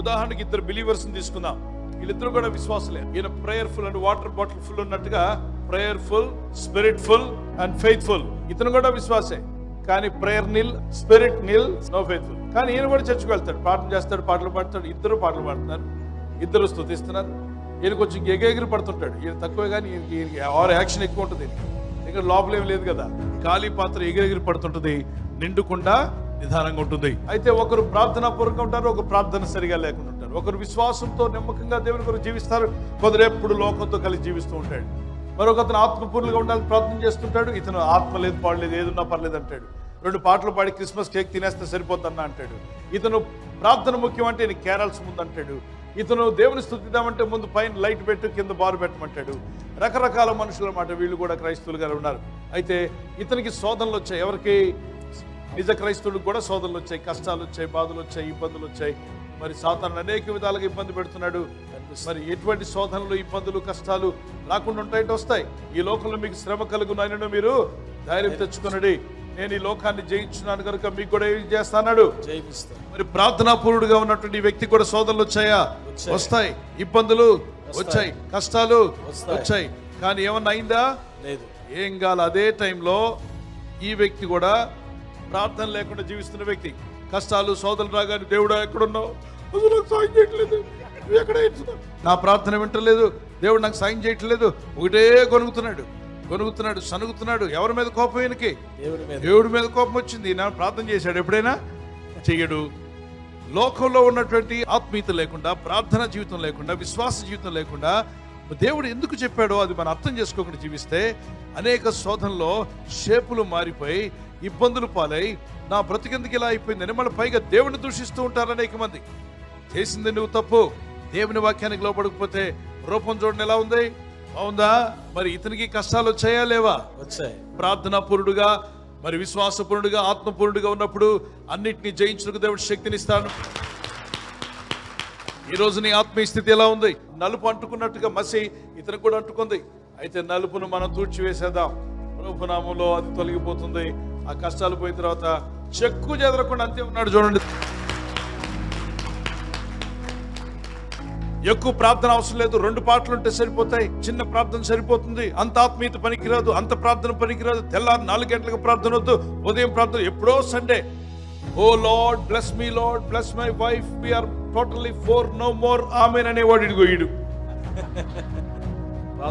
ఉదాహరణకి ఇద్దరు బిలీవర్స్ తీసుకుందాం. వీళ్ళిద్దరు కూడా విశ్వాసలే. ఈయన prayerful and water bottle full ఉన్నట్టుగా prayerful spirit full and faithful ఇతను కూడా విశ్వాసే. కానీ prayer nil spirit nil no faithful కానీ ఈయన కూడా చర్చకు వెళ్తాడు. పాటలు చేస్తాడు పాటలు పాడతాడు. ఇద్దరు పాటలు పాడుతున్నారు. ఇద్దరు స్థుతిస్తున్నారు ఈయన కొంచెం ఎగెగిరి పడుతుంటాడు. ఈయన తక్కువే కానీ ఈయనకి ఆరు యాక్షన్ ఎక్కువ ఉంటుంది. ఇంకా ఇక్కడ లేదు కదా. ఖాళీ పాత్ర ఎగిరెగిరి పడుతుంటది. నిండుకుండా నిదానంగా ఉంటుంది. అయితే ఒకరు ప్రార్థన పూర్వకంగా ఉంటారు ఒకరు ప్రార్థన సరిగా లేకుండా ఉంటారు. ఒకరు విశ్వాసంతో నమ్మకంగా దేవుని కొరకు జీవిస్తారు. కొందరు ఎప్పుడు లోకంతో కలిసి జీవిస్తూ ఉంటాడు. మరొక అతను ఆత్మపూర్లుగా ఉండాలని ప్రార్థన చేస్తుంటాడు. ఇతను ఆత్మ లేదు పాడలేదు ఏదున్నా పర్లేదు అంటాడు. రెండు పాటలు పాడి క్రిస్మస్ కేక్ తినేస్తే సరిపోద్దన్న అంటాడు. ఇతను ప్రార్థన ముఖ్యం అంటే నేను కేరాల్సి ముందు అంటాడు. ఇతను దేవుని స్థుతిద్దామంటే ముందు పైన లైట్ పెట్టు కింద బారు పెట్టమంటాడు. రకరకాల మనుషుల మాట వీళ్ళు కూడా క్రైస్తవులుగా ఉన్నారు. అయితే ఇతనికి శోధనలు వచ్చాయి. ఎవరికి? నిజ క్రైస్తవుడికి కూడా శోధనలు వచ్చాయి కష్టాలు వచ్చాయి బాధలు వచ్చాయి ఇబ్బందులు వచ్చాయి. మరి సాతాను అనేక విధాలుగా ఇబ్బంది పెడుతున్నాడు. మరి ఎటువంటి శోధనలు ఇబ్బందులు కష్టాలు రాకుండా ఉంటాయంటే వస్తాయి. ఈ లోకంలో మీకు శ్రమ కలుగునైనా మీరు ధైర్యం తెచ్చుకున్నది నేను ఈ లోకాన్ని జయించున్నాను కనుక మీకు కూడా ఏం చేస్తాడు మరి ప్రార్థనాపూరుడుగా ఉన్నటువంటి ఈ వ్యక్తి కూడా శోధనలు వచ్చాయా. వస్తాయి. ఇబ్బందులు వచ్చాయి కష్టాలు. వచ్చాయి. కానీ ఏమన్నా అయిందా? లేదు. ఏం కాదు అదే టైంలో ఈ వ్యక్తి కూడా ప్రార్థన లేకుండా జీవిస్తున్న వ్యక్తి. కష్టాలు సోదరులు రాగానే దేవుడా ఎక్కడున్నావు? అసలు నాకు సాయం చేయట్లేదు. నువ్వు ఎక్కడ? నా ప్రార్థన వింటలేదు. దేవుడు నాకు సాయం చేయట్లేదు. ఒకటే కొనుగుతున్నాడు కొనుగుతున్నాడు సనుగుతున్నాడు. ఎవరి మీద కోపం ఈయనకి? దేవుడి మీద. దేవుడి మీద కోపం వచ్చింది. నా ప్రార్థన చేశాడు. ఎప్పుడైనా? చెయ్యడు. లోకంలో ఉన్నటువంటి ఆత్మీయత లేకుండా ప్రార్థన జీవితం లేకుండా విశ్వాస జీవితం లేకుండా దేవుడు ఎందుకు చెప్పాడో అది మనం అర్థం చేసుకోకుండా జీవిస్తే అనేక శోధనలో షేపులు మారిపోయి ఇబ్బందులు పాలై నా బ్రతికెందుకు ఇలా అయిపోయిందని మళ్ళీ పైగా దేవుడిని దూషిస్తూ ఉంటారు అనేక మంది. చేసింది నువ్వు తప్పు. దేవుని వాక్యానికి లోపడకపోతే రూపం చూడండి ఎలా ఉంది? బాగుందా? మరి ఇతనికి కష్టాలు వచ్చాయా లేవా? వచ్చాయి. ప్రార్థనాపూరుడుగా మరి విశ్వాసపూరుడుగా ఆత్మపూరుడుగా ఉన్నప్పుడు అన్నిటిని జయించుటకు దేవుడు శక్తినిస్తాడు. ఈ రోజు నీ ఆత్మీయ స్థితి ఎలా ఉంది? నలుపు అంటుకున్నట్టుగా మసి ఇతను కూడా అంటుకుంది. అయితే నలుపును మనం తూడ్చివేసేద్దాం. ప్రభునామంలో అది తొలగిపోతుంది. ఆ కష్టాలు పోయిన తర్వాత చెక్కు చెదరకుండా అంతే ఉన్నాడు చూడండి. ఎక్కువ ప్రార్థన అవసరం లేదు. రెండు పాటలు ఉంటే సరిపోతాయి. చిన్న ప్రార్థన సరిపోతుంది. అంత ఆత్మీయత పనికిరాదు. అంత ప్రార్థన పనికిరాదు. తెల్లారి నాలుగు గంటలకు ప్రార్థన వద్దు. ఉదయం ప్రార్థన ఎప్పుడో Sunday. Oh Lord bless me Lord bless my wife. We are totally for no more amen అనేవాడు ఇడిగో ఈడు.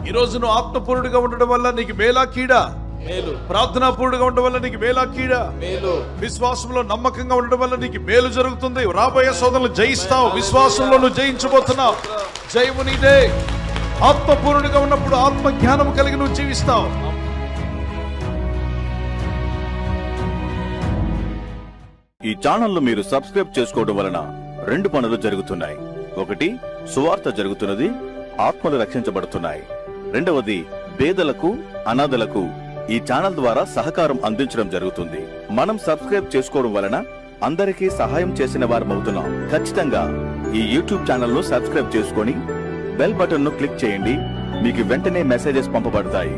ఈ రోజు నువ్వు ఆత్మపూర్ణుడిగా ఉండడం వల్ల నీకు మేలా కీడా? మేలు. ప్రార్థనాపూర్ణుడిగా ఉండడం వల్ల నీకు మేలా కీడా? మేలు. విశ్వాసంలో నమ్మకంగా ఉండడం వల్ల నీకు మేలు జరుగుతుంది. రాబోయే సోదరులు జయిస్తావు. విశ్వాసంలో నువ్వు జయించబోతున్నావు. జయము నీదే. ఆత్మపూర్ణుడిగా ఉన్నప్పుడు ఆత్మ జ్ఞానం కలిగి నువ్వు జీవిస్తావు. ఈ ఛానల్ను మీరు సబ్స్క్రైబ్ చేసుకోవడం వలన రెండు పనులు జరుగుతున్నాయి. ఒకటి సువార్త జరుగుతున్నది ఆత్మలు రక్షించబడుతున్నాయి. రెండవది పేదలకు అనాథలకు ఈ ఛానల్ ద్వారా సహకారం అందించడం జరుగుతుంది. మనం సబ్స్క్రైబ్ చేసుకోవడం వలన అందరికీ సహాయం చేసిన వారమవుతున్నాం ఖచ్చితంగా ఈ యూట్యూబ్ ఛానల్ను సబ్స్క్రైబ్ చేసుకొని బెల్ బటన్ను క్లిక్ చేయండి. మీకు వెంటనే మెసేజెస్ పంపబడతాయి.